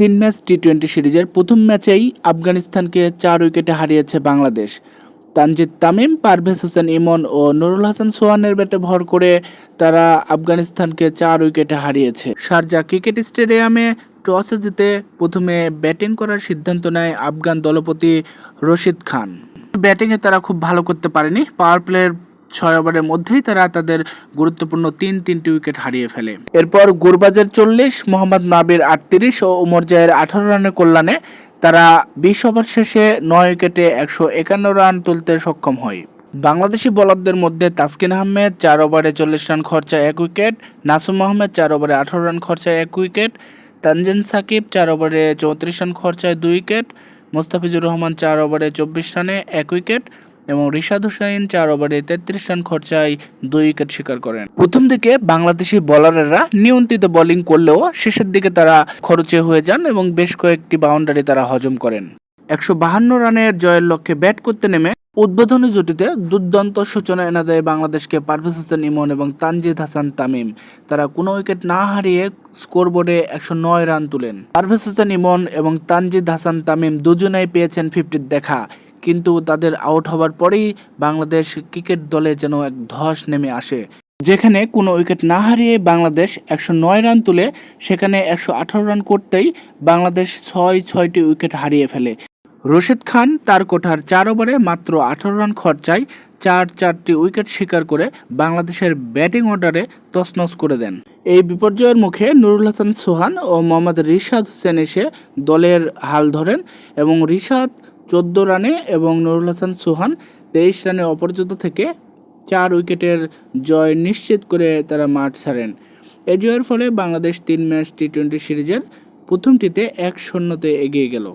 তিন match T twenty সিরিজের প্রথম ম্যাচেই আফগানিস্তানকে চার উইকেটে হারিয়েছে বাংলাদেশ। তানজিদ তামিম, পারভেজ হোসেন ইমন ও নুরুল হাসান সোহানের ব্যাটে ভর করে তারা আফগানিস্তানকে চার উইকেটে হারিয়েছে। শারজা ক্রিকেট স্টেডিয়ামে টসে জিতে প্রথমে ব্যাটিং করার সিদ্ধান্ত নেয় আফগান দলপতি রশিদ খান। ব্যাটিংয়ে তারা খুব ভালো করতে পারেনি। পাওয়ার প্লের ছয় ওভারের মধ্যেই তারা তাদের গুরুত্বপূর্ণ তিন তিনটি উইকেট হারিয়ে ফেলে। এরপর গুরবাজের চল্লিশ, মোহাম্মদ নাবির আটত্রিশ ও উমর জায়ের আঠারো রানের কল্যাণে তারা বিশ ওভার শেষে নয় উইকেটে একশো একান্ন রান তুলতে সক্ষম হয়। বাংলাদেশি বোলারদের মধ্যে তাসকিন আহমেদ চার ওভারে চল্লিশ রান খরচা এক উইকেট, নাসুম আহমেদ চার ওভারে আঠারো রান খরচায় এক উইকেট, তানজিন সাকিব চার ওভারে চৌত্রিশ রান খরচায় দুই উইকেট, মোস্তাফিজুর রহমান চার ওভারে চব্বিশ রানে এক উইকেট এবং রিশাদ হুসাইন চার ওভারে তেত্রিশ রান খরচায় দুই উইকেট শিকার করেন। প্রথম দিকে বাংলাদেশি বোলাররা নিয়ন্ত্রিত বোলিং করলেও শেষের দিকে তারা খরচে হয়ে যান এবং বেশ কয়েকটি বাউন্ডারি তারা হজম করেন। একশো বাহান্ন রানের জয়ের লক্ষ্যে ব্যাট করতে নেমে উদ্বোধনী জুটিতে দুর্দান্ত সূচনা এনে দেয় বাংলাদেশকে পারভেজ হোসেন ইমন এবং তানজিদ হাসান তামিম। তারা কোনো উইকেট না হারিয়ে স্কোরবোর্ডে একশো নয় রান তুলেন। পারভেজ হোসেন ইমন এবং তানজিদ হাসান তামিম দুজনেই পেয়েছেন ফিফটির দেখা। কিন্তু তাদের আউট হওয়ার পরেই বাংলাদেশ ক্রিকেট দলে যেন এক ধস নেমে আসে। যেখানে কোনো উইকেট না হারিয়ে বাংলাদেশ একশো নয় রান তুলে, সেখানে একশো আঠারো রান করতেই বাংলাদেশ ছয় ছয়টি উইকেট হারিয়ে ফেলে। রশিদ খান তার কোঠার চার ওভারে মাত্র আঠারো রান খরচায় চার চারটি উইকেট শিকার করে বাংলাদেশের ব্যাটিং অর্ডারে তছনছ করে দেন। এই বিপর্যয়ের মুখে নুরুল হাসান সোহান ও মোহাম্মদ রিশাদ হোসেন এসে দলের হাল ধরেন এবং রিশাদ চোদ্দ রানে এবং নুরুল হাসান সোহান তেইশ রানে অপরাজিত থেকে চার উইকেটের জয় নিশ্চিত করে তারা মাঠ ছাড়েন। এ জয়ের ফলে বাংলাদেশ তিন ম্যাচ টি টোয়েন্টি সিরিজের প্রথমটিতে এক শূন্যতে এগিয়ে গেল।